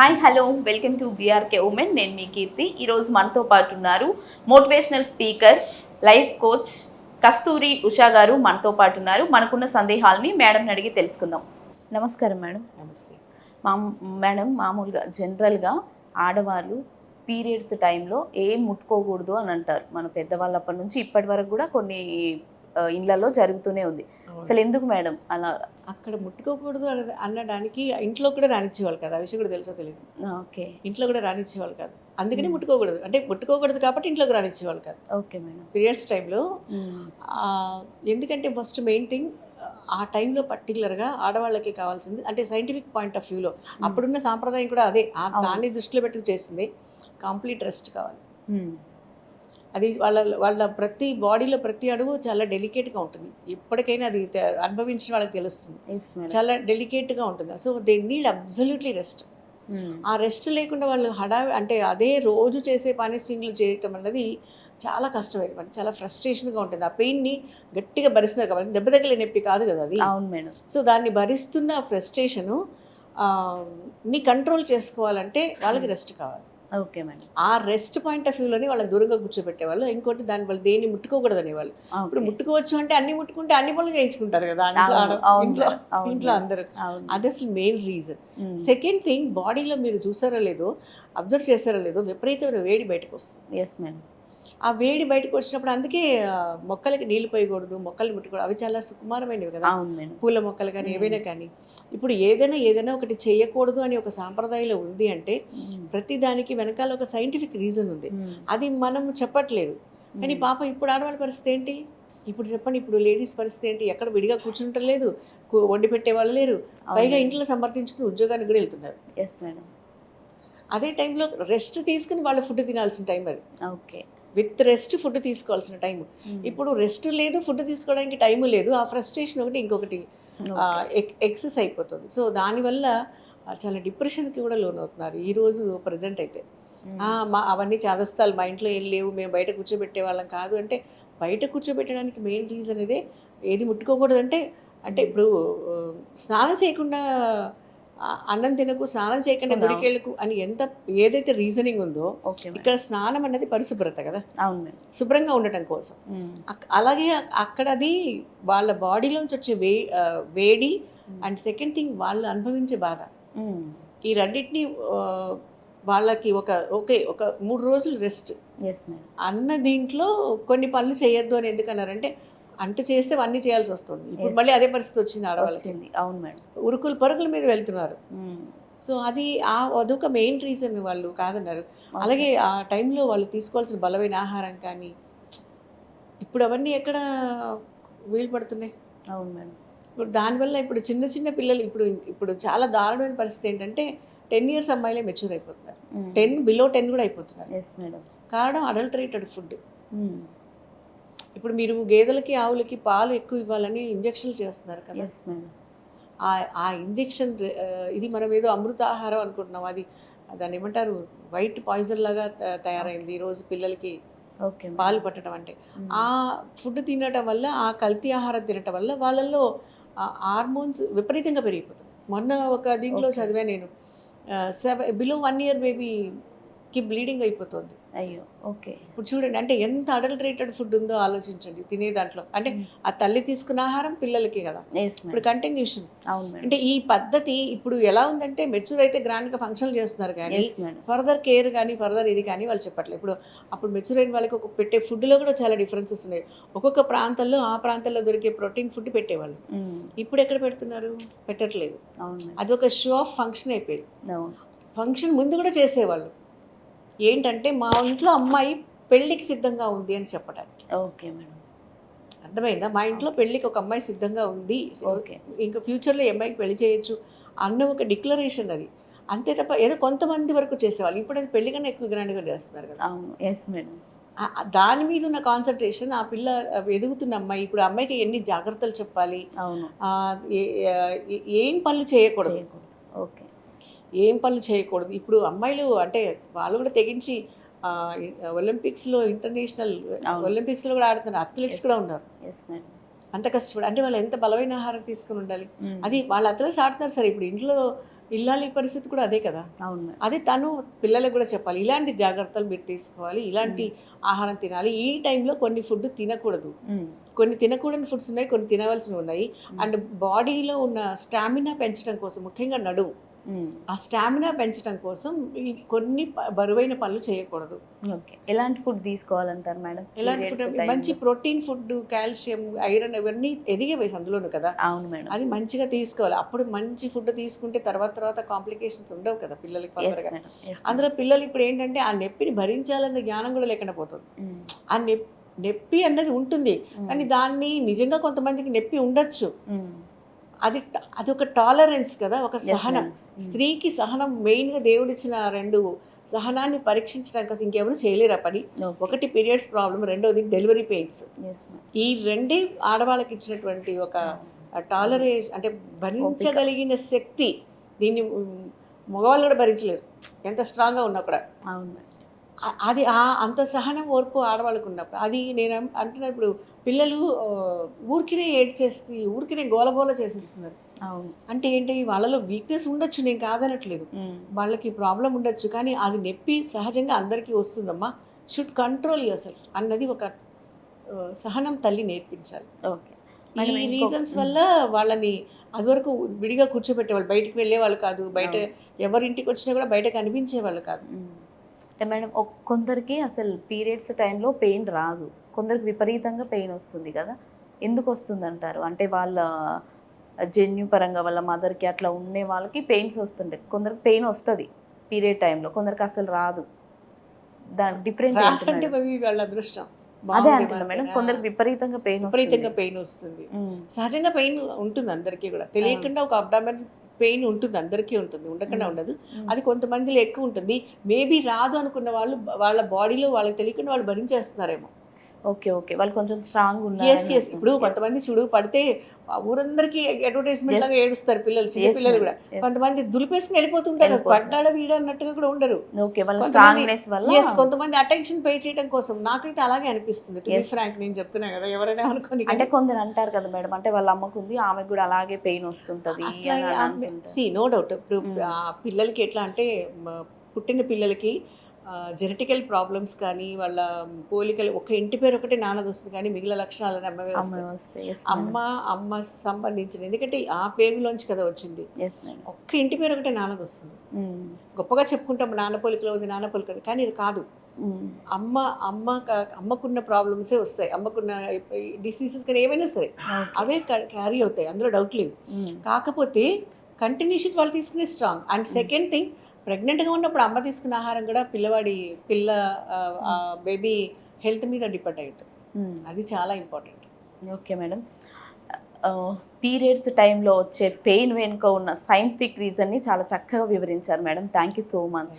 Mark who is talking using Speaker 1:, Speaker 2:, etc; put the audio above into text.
Speaker 1: Hi hello. Welcome to BRK women. నేను మీ కీర్తి. ఈరోజు మనతో పాటు ఉన్నారు motivational speaker life coach Kasturi Usha garu మనతో పాటు ఉన్నారు. మనకున్న సందేహాలని మేడంని అడిగి తెలుసుకుందాం. నమస్కారం మేడం.
Speaker 2: నమస్తే.
Speaker 1: మా మేడం మామూలుగా జనరల్గా ఆడవాళ్ళు పీరియడ్స్ టైంలో ఏం ముట్టుకోకూడదు అని అంటారు. మన పెద్దవాళ్ళప్పటి నుంచి ఇప్పటి వరకు కూడా కొన్ని ఆ, ఇళ్ళల్లో జరుగుతూనే ఉంది. అసలు ఎందుకు మేడం అలా?
Speaker 2: అక్కడ ముట్టుకోకూడదు అనడానికి ఇంట్లో కూడా రానిచ్చేవాళ్ళు కాదు ఆ విషయం కూడా తెలుసో తెలియదు?
Speaker 1: ఓకే.
Speaker 2: ఇంట్లో కూడా రానిచ్చేవాళ్ళు కాదు. అందుకని. ముట్టుకోకూడదు. అంటే ముట్టుకోకూడదు కాబట్టి ఇంట్లోకి రానిచ్చేవాళ్ళు కాదు.
Speaker 1: Okay madam.
Speaker 2: పీరియడ్స్ టైంలో ఎందుకంటే ఫస్ట్ మెయిన్ థింగ్ ఆ టైంలో పర్టికులర్గా ఆడవాళ్ళకి కావాల్సింది. అంటే సైంటిఫిక్ పాయింట్ ఆఫ్ వ్యూలో అప్పుడున్న సాంప్రదాయం కూడా అదే. దాన్ని దృష్టిలో పెట్టుకు చేసింది కంప్లీట్ రెస్ట్ కావాలి. అది వాళ్ళ వాళ్ళ ప్రతి బాడీలో ప్రతి అడుగు చాలా డెలికేట్గా ఉంటుంది. ఎప్పటికైనా అది అనుభవించిన వాళ్ళకి తెలుస్తుంది. చాలా డెలికేట్గా ఉంటుంది. So they need absolutely rest. ఆ రెస్ట్ లేకుండా వాళ్ళు హడా అంటే అదే రోజు చేసే పని స్వింగ్లు చేయటం అన్నది చాలా కష్టమైన పని చాలా ఫ్రస్ట్రేషన్గా ఉంటుంది. ఆ పెయిన్ని గట్టిగా భరిస్తున్నారు కాబట్టి దెబ్బ తగిలే నొప్పి కాదు కదా అది.
Speaker 1: అవును మేడం
Speaker 2: సో దాన్ని భరిస్తున్న ఫ్రస్ట్రేషను నీ కంట్రోల్ చేసుకోవాలంటే వాళ్ళకి రెస్ట్ కావాలి.
Speaker 1: Okay madam.
Speaker 2: ఆ రెస్ట్ పాయింట్ ఆఫ్ వ్యూలోనే వాళ్ళని దూరంగా కూర్చోబెట్టేవాళ్ళు. ఇంకోటి దాని వాళ్ళు దేన్ని ముట్టుకోకూడదు అనేవాళ్ళు. ఇప్పుడు ముట్టుకోవచ్చు అంటే అన్ని ముట్టుకుంటే అన్ని పనులు చేయించుకుంటారు కదా. ఇంట్లో ఇంట్లో. అందరూ. అది అసలు మెయిన్ రీజన్. సెకండ్ థింగ్ బాడీలో మీరు చూసారో లేదో అబ్జర్వ్ చేస్తారో లేదో విపరీతమైన వేడి బయటకు వస్తుంది.
Speaker 1: ఎస్ మేడం
Speaker 2: ఆ వేడి బయటకు వచ్చినప్పుడు అందుకే మొక్కలకి నీళ్ళు పోయకూడదు మొక్కలు ముట్టుకోవడం అవి చాలా సుకుమారమైనవి కదా. పూల మొక్కలు కానీ. ఏవైనా కానీ. ఇప్పుడు ఏదైనా ఏదైనా ఒకటి చేయకూడదు అని ఒక సాంప్రదాయంలో ఉంది అంటే. ప్రతి దానికి వెనకాల ఒక సైంటిఫిక్ రీజన్ ఉంది. అది మనం చెప్పట్లేదు. కానీ. పాప ఇప్పుడు ఆడవాళ్ళ పరిస్థితి ఏంటి? ఇప్పుడు చెప్పండి ఇప్పుడు లేడీస్ పరిస్థితి ఏంటి? ఎక్కడ విడిగా కూర్చుంటారు లేదు వండి పెట్టే వాళ్ళు లేరు. పైగా. ఇంట్లో సమర్థించుకుని ఉద్యోగానికి కూడా వెళ్తున్నారు.
Speaker 1: ఎస్ మేడం
Speaker 2: అదే టైంలో రెస్ట్ తీసుకుని వాళ్ళు ఫుడ్ తినాల్సిన టైం అది.
Speaker 1: ఓకే
Speaker 2: విత్ రెస్ట్ ఫుడ్ తీసుకోవాల్సిన టైం. ఇప్పుడు రెస్ట్ లేదు ఫుడ్ తీసుకోవడానికి టైం లేదు ఆ ఫ్రస్ట్రేషన్ ఒకటి ఇంకొకటి. ఎక్సెస్ అయిపోతుంది సో దానివల్ల చాలా డిప్రెషన్కి కూడా లోన్ అవుతున్నారు ఈరోజు ప్రజెంట్ అయితే మా అవన్నీ చాదస్తాలు మా ఇంట్లో ఏం లేవు మేము బయట కూర్చోబెట్టే వాళ్ళం కాదు అంటే బయట కూర్చోబెట్టడానికి మెయిన్ రీజన్ ఇదే ఏది ముట్టుకోకూడదు అంటే ఇప్పుడు స్నానం చేయకుండా అన్నం తినకు స్నానం చేయకుండా? గుడికెళ్ళకు అని ఎంత ఏదైతే రీజనింగ్ ఉందో. ఇక్కడ స్నానం అన్నది పరిశుభ్రత కదా? శుభ్రంగా ఉండటం కోసం. అలాగే అ- అక్కడ అది వాళ్ళ బాడీలోంచి వచ్చే వే వేడి అండ్ సెకండ్ థింగ్ వాళ్ళు అనుభవించే బాధ. ఈ రెండింటిని వాళ్ళకి ఒక ఓకే ఒక మూడు రోజులు రెస్ట్ అన్న దీంట్లో కొన్ని పనులు చేయొద్దు అని ఎందుకన్నారంటే అంట చేస్తే అన్నీ చేయాల్సి వస్తుంది. ఇప్పుడు. మళ్ళీ అదే పరిస్థితి వచ్చింది ఆడవాళ్ళకి.
Speaker 1: అవును మేడం.
Speaker 2: ఉరుకులు పరుగుల మీద వెళ్తున్నారు. సో అది ఆ అదొక మెయిన్ రీజన్ వాళ్ళు కాదన్నారు. అలాగే ఆ టైంలో వాళ్ళు తీసుకోవాల్సిన బలమైన ఆహారం కానీ ఇప్పుడు అవన్నీ ఎక్కడ వీలు పడుతున్నాయి?
Speaker 1: అవును మేడం.
Speaker 2: ఇప్పుడు దానివల్ల ఇప్పుడు చిన్న చిన్న పిల్లలు ఇప్పుడు ఇప్పుడు చాలా దారుణమైన పరిస్థితి ఏంటంటే టెన్ ఇయర్స్ అమ్మాయిలే మెచ్యూర్ అయిపోతున్నారు. టెన్ బిలో టెన్ కూడా అయిపోతున్నారు. కారణం అడల్టరేటెడ్ ఫుడ్. ఇప్పుడు మీరు గేదెలకి ఆవులకి పాలు ఎక్కువ ఇవ్వాలని ఇంజక్షన్లు చేస్తున్నారు కదా. ఆ ఆ ఇంజెక్షన్ ఇది మనం ఏదో అమృత ఆహారం అనుకుంటున్నాం. అది దాన్ని ఏమంటారు? వైట్ పాయిజన్ లాగా తయారైంది ఈరోజు పిల్లలకి. పాలు పట్టడం అంటే.
Speaker 1: మ్మ్.
Speaker 2: ఆ ఫుడ్ తినటం వల్ల ఆ కల్తీ ఆహారం తినటం వల్ల వాళ్ళల్లో హార్మోన్స్ విపరీతంగా పెరిగిపోతాయి మొన్న ఒక దీంట్లో. చదివా నేను. సెవెన్ బిలో వన్ ఇయర్ బేబీకి బ్లీడింగ్ అయిపోతుంది.
Speaker 1: అయ్యో ఓకే.
Speaker 2: ఇప్పుడు చూడండి అంటే ఎంత అడల్టరేటెడ్ ఫుడ్ ఉందో ఆలోచించండి తినే దాంట్లో. అంటే. ఆ తల్లి తీసుకున్న ఆహారం పిల్లలకి కదా. ఇప్పుడు కంటిన్యూషన్ అంటే ఈ పద్ధతి ఇప్పుడు ఎలా ఉందంటే మెచ్యూర్ అయితే గ్రాండ్గా ఫంక్షన్ చేస్తున్నారు కానీ ఫర్దర్ కేర్ కానీ ఫర్దర్ ఇది కానీ వాళ్ళు చెప్పట్లేదు. ఇప్పుడు అప్పుడు మెచ్యూర్ అయిన వాళ్ళకి ఒక పెట్టే ఫుడ్లో కూడా చాలా డిఫరెన్సెస్ ఉన్నాయి. ఒక్కొక్క ప్రాంతంలో ఆ ప్రాంతంలో దొరికే ప్రోటీన్ ఫుడ్ పెట్టేవాళ్ళు. ఇప్పుడు ఎక్కడ పెడుతున్నారు? పెట్టట్లేదు. అది ఒక షో ఆఫ్ ఫంక్షన్ అయిపోయింది. ఫంక్షన్ ముందు కూడా చేసేవాళ్ళు. ఏంటంటే మా ఇంట్లో అమ్మాయి పెళ్ళికి సిద్ధంగా ఉంది అని చెప్పడానికి.
Speaker 1: Okay madam.
Speaker 2: అర్థమైందా? మా ఇంట్లో పెళ్ళికి ఒక అమ్మాయి సిద్ధంగా ఉంది.
Speaker 1: ఓకే.
Speaker 2: ఇంకా ఫ్యూచర్లో ఈ అమ్మాయికి పెళ్ళి చేయొచ్చు అన్న ఒక డిక్లరేషన్ అది. అంతే తప్ప ఏదో కొంతమంది వరకు చేసేవాళ్ళు. ఇప్పుడు అది పెళ్ళి కన్నా ఎక్కువ గ్రాండ్గా చేస్తున్నారు కదా.
Speaker 1: Yes madam.
Speaker 2: దాని మీద ఉన్న కాన్సన్ట్రేషన్ ఆ పిల్ల ఎదుగుతున్న అమ్మాయి ఇప్పుడు అమ్మాయికి ఎన్ని జాగ్రత్తలు చెప్పాలి? ఏ- పనులు చేయకూడదు.
Speaker 1: ఓకే.
Speaker 2: ఏం పనులు చేయకూడదు. ఇప్పుడు అమ్మాయిలు అంటే వాళ్ళు కూడా తెగించి ఒలింపిక్స్లో ఇంటర్నేషనల్. ఒలింపిక్స్లో కూడా ఆడుతున్నారు అథ్లెట్స్. కూడా ఉన్నారు. అంత కష్టపడి అంటే వాళ్ళు ఎంత బలమైన ఆహారం తీసుకుని ఉండాలి. అది వాళ్ళ అథ్లెట్స్ ఆడుతున్నారు సరే ఇప్పుడు ఇంట్లో ఇల్లాలి పరిస్థితి కూడా అదే కదా? అదే తను పిల్లలకు కూడా చెప్పాలి. ఇలాంటి జాగ్రత్తలు మీరు తీసుకోవాలి. ఇలాంటి ఆహారం తినాలి. ఈ టైంలో కొన్ని ఫుడ్ తినకూడదు. కొన్ని తినకూడని ఫుడ్స్ ఉన్నాయి కొన్ని తినవలసినవి ఉన్నాయి. అండ్ బాడీలో ఉన్న స్టామినా పెంచడం కోసం ముఖ్యంగా
Speaker 1: ఉమ్,
Speaker 2: ఆ స్టామినా పెంచడం కోసం కొన్ని బరువైన పనులు చేయకూడదు.
Speaker 1: ఓకే. ఎలాంటి ఫుడ్ తీసుకోవాలంటారు మేడం?
Speaker 2: ఎలాంటి ఫుడ్ మంచి? ప్రోటీన్ ఫుడ్ కాల్షియం ఐరన్ ఇవన్నీ ఎదిగే వయసు అందులోను కదా?
Speaker 1: అవును మేడం.
Speaker 2: అది మంచిగా తీసుకోవాలి. అప్పుడు మంచి ఫుడ్ తీసుకుంటే తర్వాత తర్వాత కాంప్లికేషన్స్ ఉండవు కదా పిల్లలకి అందులో పిల్లలు ఇప్పుడు ఏంటంటే ఆ నొప్పిని భరించాలన్న జ్ఞానం కూడా లేకుండా పోతుంది. ఆ నెప్ నొప్పి అన్నది ఉంటుంది. కానీ దాన్ని నిజంగా కొంతమందికి నొప్పి ఉండొచ్చు. అది అది ఒక టాలరెన్స్ కదా ఒక సహనం. స్త్రీకి సహనం మెయిన్గా దేవుడిచ్చిన రెండు సహనాన్ని పరీక్షించడానికి అసలు ఇంకెవరు చేయలేరు పని. ఒకటి పీరియడ్స్ ప్రాబ్లం రెండోది డెలివరీ పెయిన్స్ ఈ రెండే ఆడవాళ్ళకి ఇచ్చినటువంటి ఒక టాలరేజ్ అంటే భరించగలిగిన శక్తి దీన్ని మగవాళ్ళు కూడా భరించలేరు. ఎంత స్ట్రాంగ్గా ఉన్నా కూడా. అది ఆ అంత సహనం ఓర్పు ఆడవాళ్ళకు ఉన్నప్పుడు అది నేను అన్- అంటున్నా ఇప్పుడు పిల్లలు ఊరికినే ఏడ్ చేసి ఊరికినే గోలగోల చేసేస్తున్నారు. అంటే ఏంటి వాళ్ళలో వీక్నెస్ ఉండొచ్చు నేను కాదనట్లేదు. వాళ్ళకి ప్రాబ్లం ఉండొచ్చు కానీ అది నొప్పి సహజంగా అందరికీ వస్తుందమ్మా. షుడ్ కంట్రోల్ యువర్ సెల్ఫ్ అన్నది ఒక సహనం తల్లి నేర్పించాలి. ఈ రీజన్స్ వల్ల వాళ్ళని అదివరకు విడిగా కూర్చోబెట్టేవాళ్ళు బయటికి వెళ్ళేవాళ్ళు కాదు బయట ఎవరింటికి వచ్చినా కూడా బయట కనిపించేవాళ్ళు కాదు.
Speaker 1: అంటే మేడం కొందరికి అసలు పీరియడ్స్ టైంలో పెయిన్ రాదు. కొందరికి విపరీతంగా పెయిన్ వస్తుంది కదా. ఎందుకు వస్తుంది అంటారు అంటే వాళ్ళ జన్యు పరంగా వాళ్ళ మదర్కి అట్లా ఉండే వాళ్ళకి పెయిన్స్ వస్తుంటాయి. కొందరికి పెయిన్ వస్తుంది పీరియడ్ టైంలో కొందరికి అసలు రాదు. దాని డిఫరెంట్
Speaker 2: వాళ్ళ అదృష్టం.
Speaker 1: అదే
Speaker 2: బాగుంది
Speaker 1: అంటున్నా మేడం.
Speaker 2: వాళ్ళకి.
Speaker 1: కొందరికి విపరీతంగా పెయిన్
Speaker 2: విపరీతంగా పెయిన్ వస్తుంది. సహజంగా పెయిన్ ఉంటుంది అందరికీ కూడా. తెలియకుండా ఒక అబ్డామెన్ పెయిన్ ఉంటుంది అందరికీ ఉంటుంది ఉండకుండా. ఉండదు. అది కొంతమందిలో ఎక్కువ ఉంటుంది. మేబీ రాదు అనుకున్న వాళ్ళు వాళ్ళ బాడీలో వాళ్ళకి తెలియకుండా వాళ్ళు భరించేస్తున్నారేమో.
Speaker 1: Okay okay. వాళ్ళు కొంచెం స్ట్రాంగ్
Speaker 2: ఎస్ ఎస్ ఇప్పుడు కొంతమంది చూడు పడితే ఊరందరికీ అడ్వర్టైజ్మెంట్. లాగా ఏడుస్తారు పిల్లలు చిన్న పిల్లలు కూడా. కొంతమంది దులిపేసుకుని వెళ్ళిపోతుంటారు. పడ్డాడ వీడ అన్నట్టుగా కూడా ఉండరు. కొంతమంది- ఎస్ అటెన్షన్ పే చేయడం కోసం నాకైతే అలాగే అనిపిస్తుంది. టు. ఫ్రాంక్ నేను చెప్తున్నా కదా ఎవరైనా అనుకోని
Speaker 1: అంటే కొందరు అంటారు కదా మేడం అంటే వాళ్ళ అమ్మకు ఉంది ఆమెకు కూడా అలాగే పెయిన్ వస్తుంటది.
Speaker 2: సి నో డౌట్ ఇప్పుడు
Speaker 1: Mm.
Speaker 2: ఆ పిల్లలకి ఎట్లా అంటే పుట్టిన పిల్లలకి జెనెటికల్ ప్రాబ్లమ్స్ కానీ వాళ్ళ పోలికలు ఒక ఇంటి పేరు ఒకటి నాన్నది వస్తుంది కానీ మిగిలిన లక్షణాలని అమ్మవే
Speaker 1: అమ్మ
Speaker 2: వస్తాయి. అమ్మ అమ్మ సంబంధించిన ఎందుకంటే ఆ పేరులోంచి కదా వచ్చింది. ఒక్క ఇంటి పేరు ఒకటే నాన్నది వస్తుంది.
Speaker 1: ఉమ్,
Speaker 2: గొప్పగా చెప్పుకుంటాం నాన్న పోలికలో ఉంది నాన్న పోలిక ఉంది. కానీ ఇది కాదు.
Speaker 1: ఉమ్,
Speaker 2: అమ్మ అమ్మ క- అమ్మకున్న ప్రాబ్లమ్సే వస్తాయి. అమ్మకున్న డిసీజెస్ కానీ ఏమైనా సరే. అవే క్యారీ అవుతాయి. అందులో డౌట్ లేదు.
Speaker 1: ఉమ్,
Speaker 2: కాకపోతే కంటిన్యూషన్ వాళ్ళు తీసుకునే స్ట్రాంగ్ అండ్ సెకండ్ థింగ్ ప్రెగ్నెంట్గా ఉన్నప్పుడు అమ్మ తీసుకున్న ఆహారం కూడా పిల్లవాడి పిల్ల బేబీ హెల్త్ మీద డిపెండ్ అయి ఉంటుంది
Speaker 1: ఉమ్.
Speaker 2: అది చాలా ఇంపార్టెంట్.
Speaker 1: Okay madam. పీరియడ్స్ టైంలో వచ్చే పెయిన్ వెనుక ఉన్న సైంటిఫిక్ రీజన్ని చాలా చక్కగా వివరించారు madam. Thank you so much.